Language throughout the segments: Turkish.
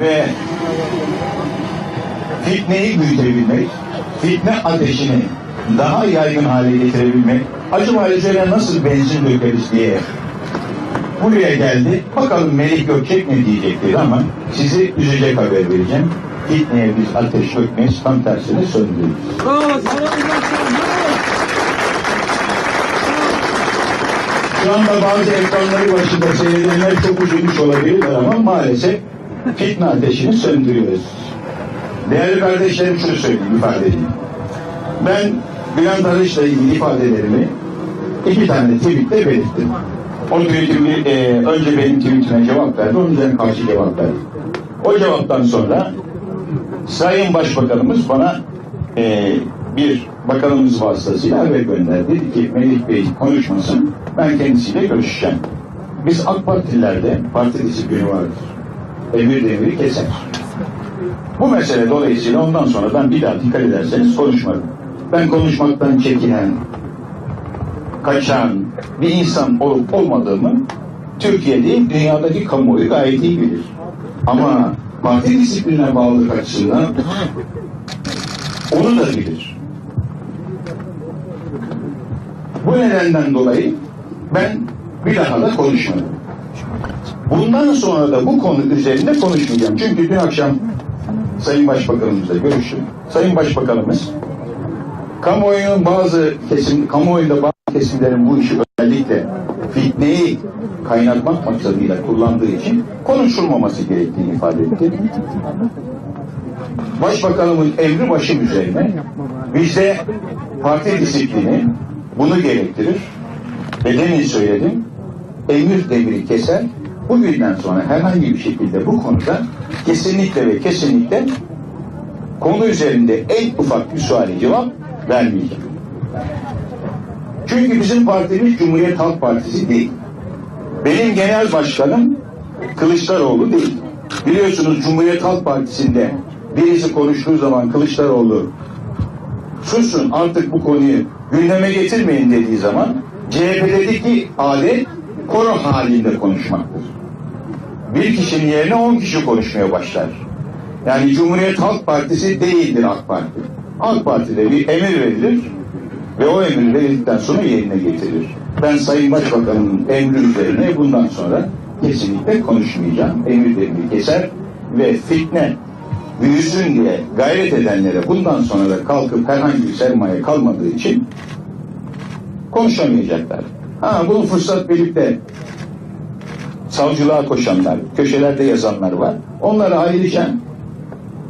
ve fitneyi büyütebilmek, fitne ateşini daha yaygın hale getirebilmek, acaba üzerine nasıl benzin dökeriz diye buraya geldi. Bakalım Melih Gökçek ne diyecektir ama sizi üzecek haber vereceğim. Fitneye biz ateş dökmeyiz, tam tersini söndürürüz. Şu anda bazı ekranları başında seyredenler çok üzülmüş olabilirler ama maalesef fitne ateşini söndürüyoruz. Değerli kardeşlerim şunu söyleyeyim, ifade edeyim. Ben Bülent Arınç'la ilgili ifadelerimi iki tane tweette belirttim. O tweetimi e, önce benim tweetime cevap verdi, onun üzerine karşı cevap verdi. O cevaptan sonra Sayın Başbakanımız bana e, bir bakanımız vasıtasıyla haber gönderdi. Dedi ki Melih Bey konuşmasın, ben kendisiyle görüşeceğim. Biz AK Partililerde parti disiplini vardır. Emir demiri keser. Bu mesele dolayısıyla ondan sonra ben bir daha dikkat ederseniz konuşmadım. Ben konuşmaktan çekinen, kaçan bir insan olup olmadığımı Türkiye değil dünyadaki kamuoyu gayet iyi bilir. Ama parti disiplinine bağlılık açısından onu da bilir. Bu nedenden dolayı ben bir daha da konuşmadım. Bundan sonra da bu konu üzerinde konuşmayacağım. Çünkü dün akşam Sayın Başbakanımızla görüştüm. Sayın Başbakanımız kamuoyunun bazı kesim, kamuoyunda bazı kesimlerin bu işi özellikle fitneyi kaynatmak maksadıyla kullandığı için konuşulmaması gerektiğini ifade etti. Başbakanımın emri başım üzerine bizde parti disiplini bunu gerektirir. Ve demin söyledim. Emir demiri keser. Bugünden sonra herhangi bir şekilde bu konuda kesinlikle ve kesinlikle konu üzerinde en ufak bir suale cevap vermeyeceğim. Çünkü bizim partimiz Cumhuriyet Halk Partisi değil. Benim genel başkanım Kılıçdaroğlu değil. Biliyorsunuz Cumhuriyet Halk Partisi'nde birisi konuştuğu zaman Kılıçdaroğlu susun artık bu konuyu gündeme getirmeyin dediği zaman CHP'deki alet koro halinde konuşmaktır. Bir kişinin yerine on kişi konuşmaya başlar. Yani Cumhuriyet Halk Partisi değildir AK Parti. AK Parti'de bir emir verilir ve o emir verildikten sonra yerine getirilir. Ben Sayın Başbakan'ın emri üzerine bundan sonra kesinlikle konuşmayacağım. Emir demiri keser ve fitne büyüsün diye gayret edenlere bundan sonra da kalkıp herhangi bir sermaye kalmadığı için konuşamayacaklar. Ha bunu fırsat bilip de savcılığa koşanlar, köşelerde yazanlar var. Onlara ayrıca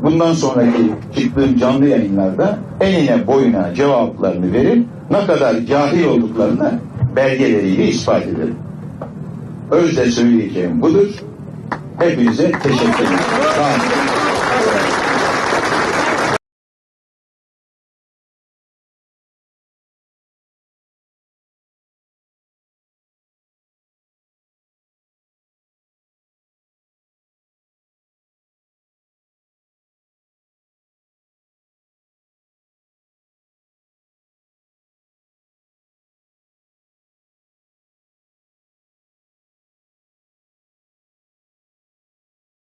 bundan sonraki çıktığım canlı yayınlarda enine boyuna cevaplarını verir, ne kadar cahil olduklarını belgeleriyle ispat ederim. Özde söyleyeceğim budur. Hepinize teşekkür ederim. Sağ olun.